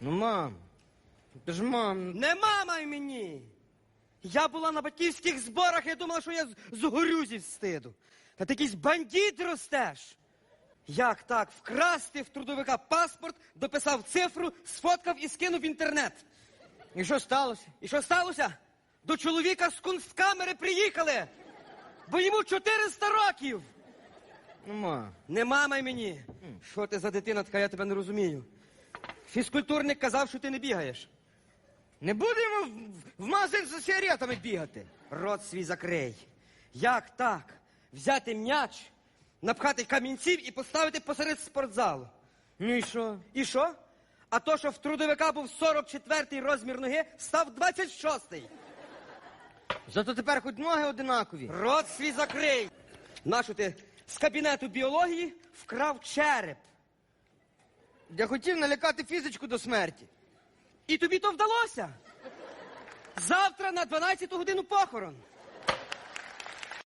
Ну, мам. Ти ж мам. Не мамай мені! Я була на батьківських зборах, я думала, що я з- згорю зі встиду. Та ти якийсь бандит ростеш. Як так? Вкрасти в трудовика паспорт, дописав цифру, сфоткав і скинув в інтернет. І що сталося? І що сталося? До чоловіка з кунсткамери приїхали, бо йому 400 років. Ну, мам. Не мамай мені. Що ти за дитина така, я тебе не розумію. Фізкультурник казав, що ти не бігаєш. Не будемо в, в магазин за сигаретами бігати. Рот свій закрий. Як так? Взяти м'яч, напхати камінців і поставити посеред спортзалу. Ну і що? І що? А то, що в трудовика був 44-й розмір ноги, став 26-й. Зато тепер хоч ноги одинакові. Рот свій закрий. Нащо ти з кабінету біології вкрав череп? Я хотів налякати фізичку до смерті. І тобі то вдалося. Завтра на 12 годину похорон.